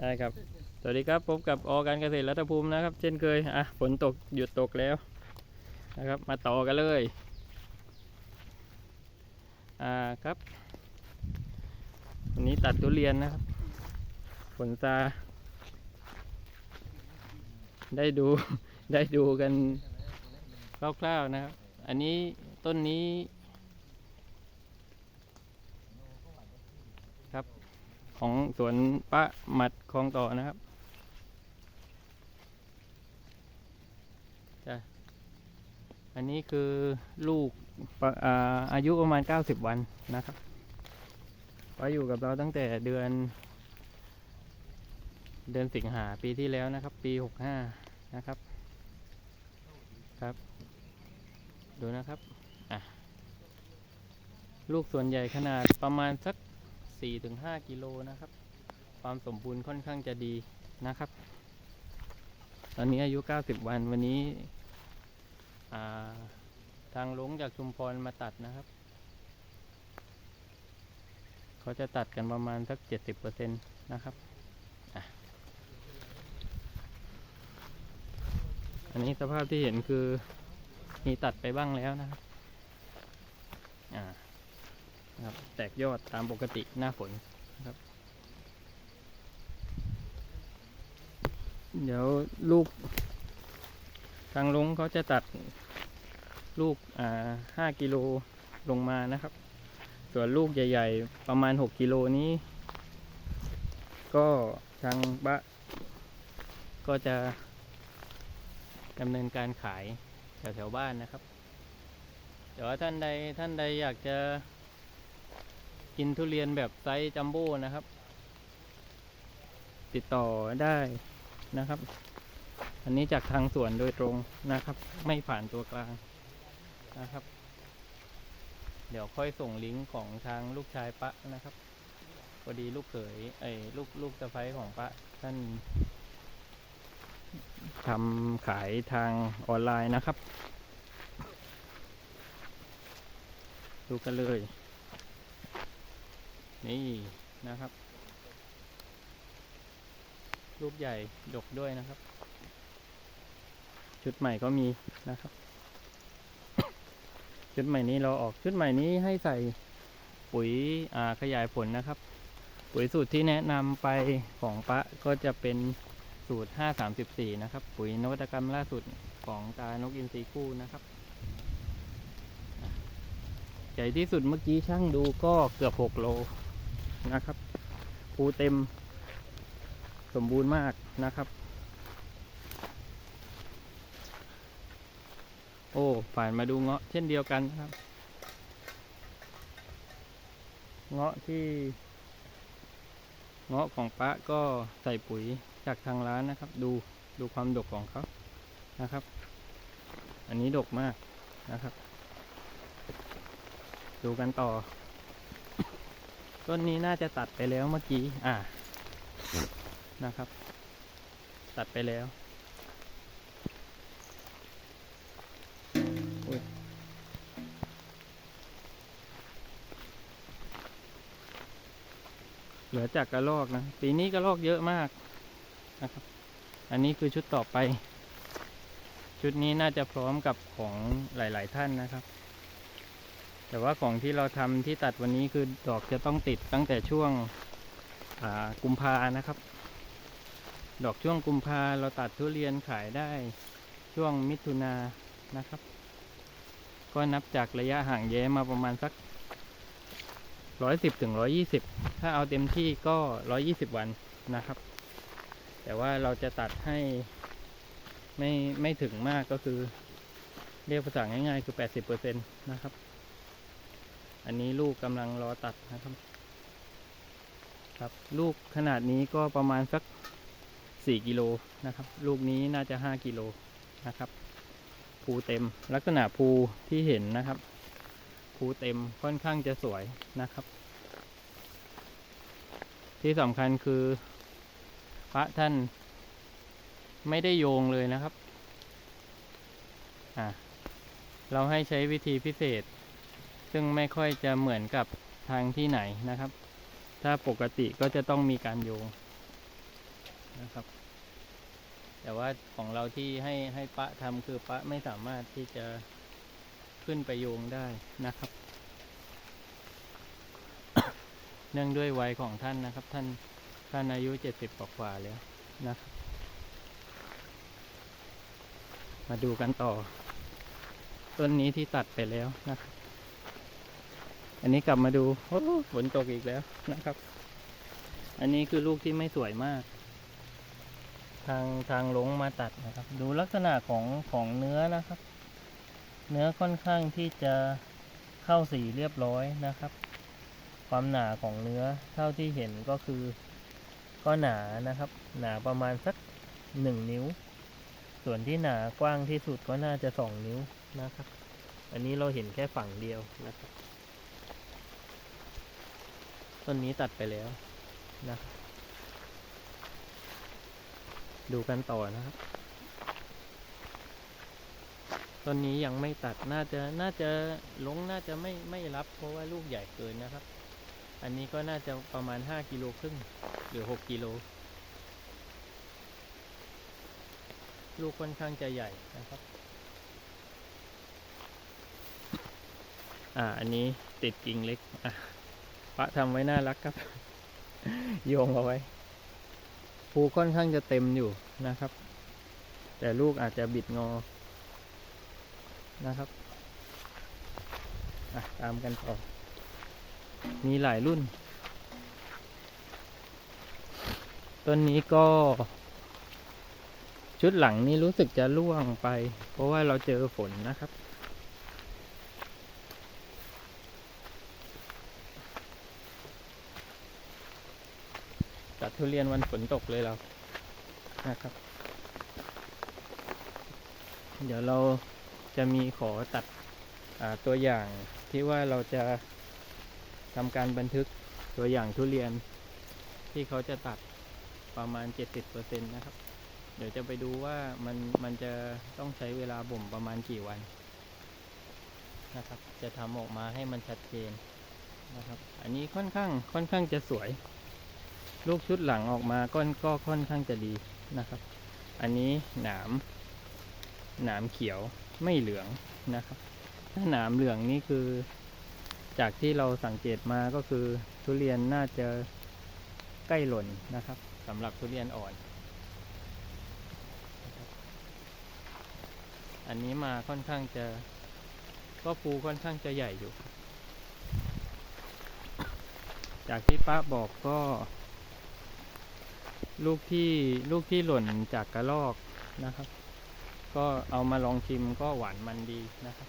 ได้ครับ สวัสดีครับพบกับออการเกษตรรัฐภูมินะครับ เช่นเคย อะฝนตกหยุดตกแล้วนะครับ มาต่อกันเลย อ่าครับวันนี้ตัดทุเรียนนะครับ ฝนซาได้ดูได้ดูกันคร่าวๆนะครับ อันนี้ต้นนี้ ครับ ของสวนป้าหมัดคลองต่อนะครับจ้ะอันนี้คือลูกอาอายุประมาณ 90 วันนะครับไว้อยู่กับเราตั้งแต่เดือน เดือนสิงหาปีที่แล้วนะครับ ปี 65 นะครับ ครับ ดูนะครับ อะ ลูกส่วนใหญ่ขนาดประมาณสัก 4-5กิโลนะครับ ความสมบูรณ์ค่อนข้างจะดีนะครับ ตอนนี้อายุ 90 วันวันนี้าทางลงจากชุมพรมาตัดนะครับ เขาจะตัดกันประมาณสัก 70%นะครับอันนี้สภาพที่เห็นคือมีตัดไปบ้างแล้วนะครับอ่า นะครับ แตกยอดตามปกติหน้าฝนนะครับ เดี๋ยวลูก ทางลุงเขาจะตัดลูกอ่าห้ากิโลลงมานะครับ ส่วนลูกใหญ่ๆ ประมาณหกกิโลนี้ ก็ทางบะ ก็จะดำเนินการขายแถวๆบ้านนะครับแต่ว่าท่านใดท่านใดอยากจะ กินทุเรียนแบบไซส์จัมโบ้นะครับ ติดต่อได้นะครับ อันนี้จากทางสวนโดยตรงนะครับ ไม่ผ่านตัวกลางนะครับ เดี๋ยวค่อยส่งลิงก์ของทางลูกชายปะนะครับพอดีลูกเขยไอ้ลูกลูกสะใภ้ของปะท่านทำขายทางออนไลน์นะครับ ดูกันเลย นี่นะครับรูปใหญ่ดกด้วยนะครับ ชุดใหม่ก็มีนะครับ ชุดใหม่นี้เราออกชุดใหม่นี้ให้ใส่ปุ๋ยอ่าขยายผลนะครับ ปุ๋ยสูตรที่แนะนำไปของปะก็จะเป็นสูตร 534 นะครับ ปุ๋ยนวัตกรรมล่าสุดของตานกอินทรีคู่นะครับ ใหญ่ที่สุดเมื่อกี้ช่างดูก็เกือบ 6 โล นะครับภูเต็มสมบูรณ์มากนะครับ โอ้ผ่านมาดูเงาะเช่นเดียวกันนะครับ เงาะที่ เงาะของป้าก็ใส่ปุ๋ยจากทางร้านนะครับ ดูดูความดกของเขานะครับ อันนี้ดกมากนะครับ ดูกันต่อ ต้นนี้น่าจะตัดไปแล้วเมื่อกี้ อ่า นะครับ ตัดไปแล้วเหลือจากกระลอกนะ ปีนี้กระลอกเยอะมากนะครับ อันนี้คือชุดต่อไป ชุดนี้น่าจะพร้อมกับของหลาย ๆ ท่านนะครับ แต่ว่าของที่เราทำที่ตัดวันนี้คือดอกจะต้องติดตั้งแต่ช่วงกุมภานะครับ ดอกช่วงกุมภาเราตัดทุเรียนขายได้ช่วงมิถุนานะครับ ก็นับจากระยะห่างแย้มาประมาณสักร้อยสิบถึงร้อยี่สิบถ้าเอาเต็มที่ก็ร้อยี่สิบวันนะครับ แต่ว่าเราจะตัดให้ไม่ไม่ถึงมากก็คือ เรียกภาษาง่ายๆ คือแปดสิบเปอร์เซ็นต์นะครับ อันนี้ลูกกำลังรอตัดนะครับ ครับ ลูกขนาดนี้ก็ประมาณสัก 4 กิโลนะครับ ลูกนี้น่าจะ 5 กิโลนะครับ ภูเต็มลักษณะภูที่เห็นนะครับ ภูเต็มค่อนข้างจะสวยนะครับ ที่สำคัญคือพระท่านไม่ได้โยงเลยนะครับ อ่า เราให้ใช้วิธีพิเศษ ซึ่งไม่ค่อยจะเหมือนกับทางที่ไหนนะครับ ถ้าปกติก็จะต้องมีการโยงนะครับ แต่ว่าของเราที่ให้ให้ปะทำคือปะไม่สามารถที่จะขึ้นไปโยงได้นะครับ เนื่องด้วยวัยของท่านนะครับ ท่านท่านอายุเจ็ดสิบกว่าแล้วนะครับ มาดูกันต่อ ต้นนี้ที่ตัดไปแล้วนะครับ อันนี้กลับมาดูฝนตกอีกแล้วนะครับ อันนี้คือลูกที่ไม่สวยมาก ทางทางลงมาตัดนะครับ ดูลักษณะของของเนื้อนะครับ เนื้อค่อนข้างที่จะเข้าสีเรียบร้อยนะครับ ความหนาของเนื้อเท่าที่เห็นก็คือ ก็หนานะครับ หนาประมาณสักหนึ่งนิ้ว ส่วนที่หนากว้างที่สุดก็น่าจะสองนิ้วนะครับ อันนี้เราเห็นแค่ฝั่งเดียวนะครับ ต้นนี้ตัดไปแล้วนะครับดูกันต่อนะครับต้นนี้ยังไม่ตัดน่าจะน่าจะลงน่าจะไม่ไม่รับเพราะว่าลูกใหญ่เกินนะครับ อันนี้ก็น่าจะประมาณห้ากิโลครึ่งหรือหกกิโลลูกค่อนข้างจะใหญ่นะครับ อ่า อันนี้ติดกิ่งเล็ก อะ พระทำไว้น่ารักครับ โยงเอาไว้ ภูค่อนข้างจะเต็มอยู่นะครับ แต่ลูกอาจจะบิดงอนะครับตามกันต่อ มีหลายรุ่น ต้นนี้ก็ ชุดหลังนี้รู้สึกจะล่วงไป เพราะว่าเราเจอฝนนะครับ ทุเรียนวันฝนตกเลยเรานะครับ เดี๋ยวเราจะมีขอตัดตัวอย่างที่ว่าเราจะทำการบันทึกตัวอย่างทุเรียนที่เขาจะตัดประมาณ 70%นะครับ เดี๋ยวจะไปดูว่ามันมันจะต้องใช้เวลาบ่มประมาณกี่วันนะครับ จะทำออกมาให้มันชัดเจนนะครับ อันนี้ค่อนข้างค่อนข้างจะสวย ลูกชุดหลังออกมาก็ก็ค่อนข้างจะดีนะครับ อันนี้หนามหนามเขียวไม่เหลืองนะครับ ถ้าหนามเหลืองนี่คือ จากที่เราสังเกตมาก็คือทุเรียนน่าจะใกล้หล่นนะครับสำหรับทุเรียนอ่อน อันนี้มาค่อนข้างจะก็ภูค่อนข้างจะใหญ่อยู่ จากที่ป้าบอกก็ ลูกที่ลูกที่หล่นจากกระลอกนะครับ ก็เอามาลองชิมก็หวานมันดีนะครับ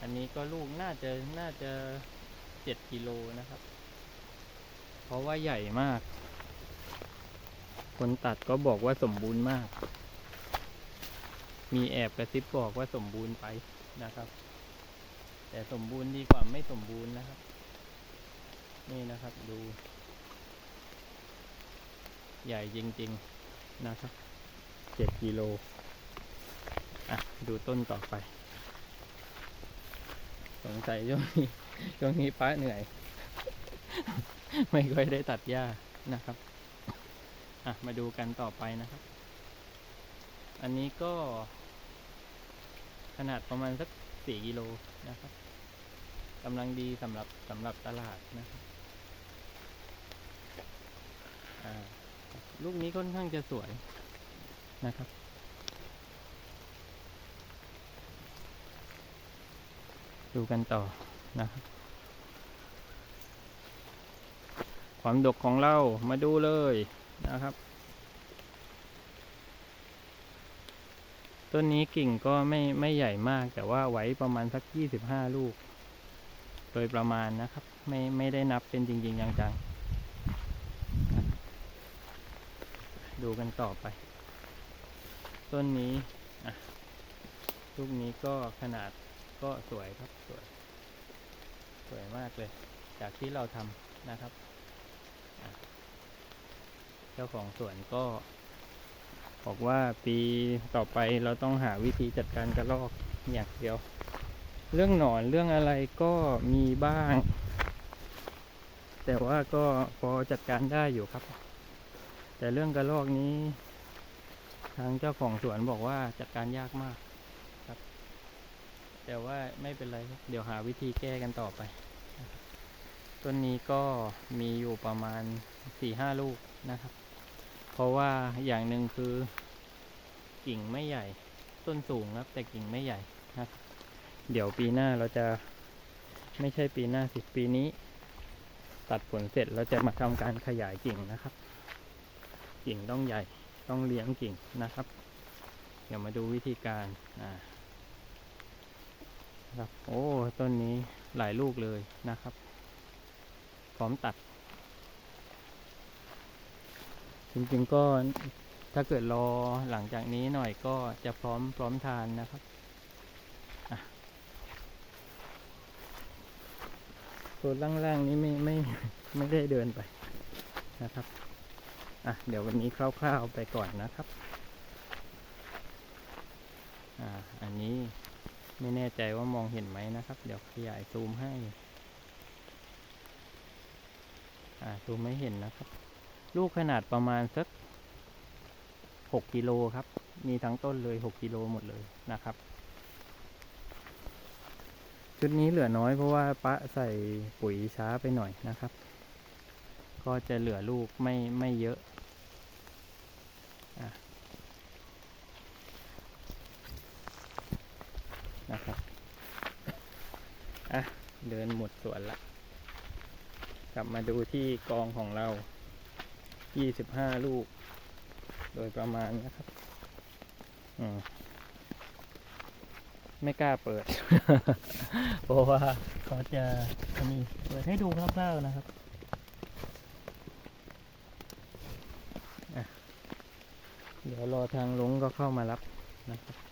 อันนี้ก็ลูกน่าจะน่าจะเจ็ดกิโลนะครับ เพราะว่าใหญ่มาก คนตัดก็บอกว่าสมบูรณ์มาก มีแอบกระซิบบอกว่าสมบูรณ์ไปนะครับ แต่สมบูรณ์ดีกว่าไม่สมบูรณ์นะครับ นี่นะครับดู ใหญ่จริง ๆ นะครับเจ็ดกิโลอะดูต้นต่อไป สงสัยช่วงนี้ช่วงนี้ป้าเหนื่อย ไม่ค่อยได้ตัดหญ้านะครับอะมาดูกันต่อไปนะครับ อันนี้ก็ ขนาดประมาณสักสี่กิโลนะครับกำลังดีสำหรับสำหรับตลาดนะครับอ่า ลูกนี้ค่อนข้างจะสวยนะครับ ดูกันต่อนะครับความดกของเรามาดูเลยนะครับ ต้นนี้กิ่งก็ไม่ไม่ใหญ่มาก แต่ว่าไว้ประมาณสักยี่สิบห้าลูก โดยประมาณนะครับ ไม่ไม่ได้นับเป็นจริง ๆ จังๆ ดูกันต่อไป ต้นนี้ลูกนี้ก็ขนาดก็สวยครับสวย สวยมากเลย จากที่เราทำนะครับ เจ้าของสวนก็ บอกว่าปีต่อไปเราต้องหาวิธีจัดการกระรอกอย่างเดียว เรื่องหนอนเรื่องอะไรก็มีบ้าง แต่ว่าก็พอจัดการได้อยู่ครับ แต่เรื่องกระรอกนี้ ทางเจ้าของสวนบอกว่าจัดการยากมากครับ แต่ว่าไม่เป็นไรเดี๋ยวหาวิธีแก้กันต่อไป ต้นนี้ก็มีอยู่ประมาณสี่ห้าลูกนะครับ เพราะว่าอย่างหนึ่งคือกิ่งไม่ใหญ่ ต้นสูงครับ แต่กิ่งไม่ใหญ่นะครับเดี๋ยวปีหน้าเราจะไม่ใช่ปีหน้าสิปีนี้ ตัดผลเสร็จเราจะมาทำการขยายกิ่งนะครับ กิ่งต้องใหญ่ต้องเลี้ยงกิ่งนะครับ เดี๋ยวมาดูวิธีการอ่าครับโอ้ต้นนี้หลายลูกเลยนะครับ พร้อมตัด จริงๆก็ถ้าเกิดรอหลังจากนี้หน่อยก็จะพร้อมพร้อมทานนะครับอะส่วนล่างๆนี้ไม่ไม่ไม่ได้เดินไปนะครับ อะเดี๋ยววันนี้คร่าวๆไปก่อนนะครับ อ่า อันนี้ไม่แน่ใจว่ามองเห็นไหมนะครับ เดี๋ยวขยายซูมให้ อ่าซูมไม่เห็นนะครับ ลูกขนาดประมาณสักหกกิโลครับ มีทั้งต้นเลยหกกิโลหมดเลยนะครับ ชุดนี้เหลือน้อยเพราะว่าปะใส่ปุ๋ยช้าไปหน่อยนะครับ ก็จะเหลือลูกไม่ไม่เยอะ นะครับ อะ เดินหมดสวนละ กลับมาดูที่กองของเรา 25 ลูก โดยประมาณนะครับ อืม ไม่กล้าเปิด เพราะว่าเขาจะมีเปิดให้ดูคร่าวๆนะครับอะเดี๋ยวรอทางลงก็เข้ามารับนะครับ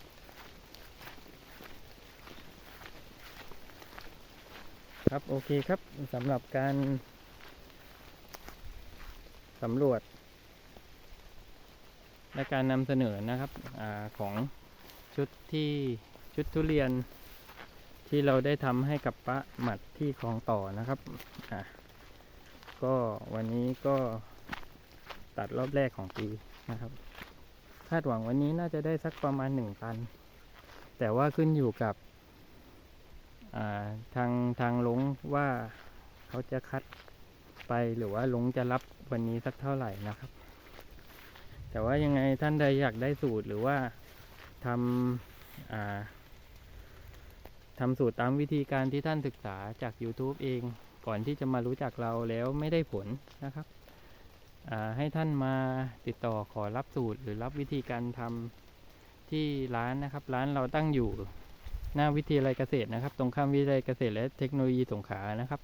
ครับโอเคครับสำหรับการสำรวจ และการนำเสนอนะครับอของชุดที่ชุดทุเรียนที่เราได้ทำให้กับปะหมัดที่คลองต่อนะครับก็วันนี้ก็ตัดรอบแรกของปีนะครับ คาดหวังวันนี้น่าจะได้สักประมาณหนึ่งตัน แต่ว่าขึ้นอยู่กับ ทางทางลงว่าเขาจะคัดไปหรือว่าลงจะรับวันนี้สักเท่าไหร่นะครับ แต่ว่ายังไงท่านใดอยากได้สูตรหรือว่าทำาทำสูตรตามวิธีการที่ท่านศึกษาจาก YouTube เองก่อนที่จะมารู้จักเราแล้วไม่ได้ผลนะครับ ให้ท่านมาติดต่อขอรับสูตรหรือรับวิธีการทำที่ร้านนะครับ ร้านเราตั้งอยู่ หน้าวิทยาลัยเกษตรนะครับ ตรงข้ามวิทยาลัยเกษตรและเทคโนโลยีสงขลานะครับ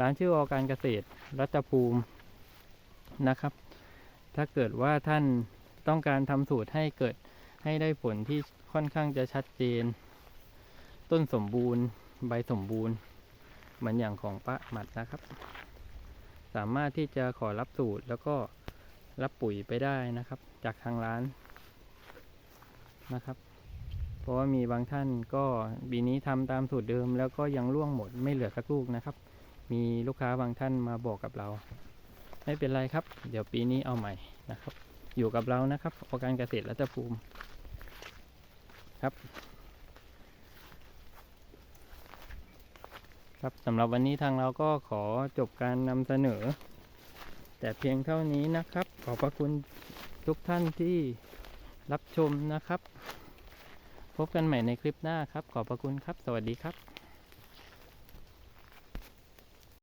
ร้านชื่ออการเกษตรรัตภูมินะครับ ถ้าเกิดว่าท่านต้องการทำสูตรให้เกิดให้ได้ผลที่ค่อนข้างจะชัดเจน ต้นสมบูรณ์ ใบสมบูรณ์เหมือนอย่างของป้าหมัดนะครับ สามารถที่จะขอรับสูตรแล้วก็รับปุ๋ยไปได้นะครับ จากทางร้านนะครับ เพราะว่ามีบางท่านก็ปีนี้ทำตามสูตรเดิม แล้วก็ยังร่วงหมดไม่เหลือสักลูกนะครับ มีลูกค้าบางท่านมาบอกกับเรา ไม่เป็นไรครับ เดี๋ยวปีนี้เอาใหม่นะครับ อยู่กับเรานะครับองค์การเกษตรรัตภูมิครับ ครับสำหรับวันนี้ทางเราก็ขอจบการนำเสนอ แต่เพียงเท่านี้นะครับ ขอบพระคุณทุกท่านที่รับชมนะครับ พบกันใหม่ในคลิปหน้าครับ ขอบพระคุณครับ สวัสดีครับ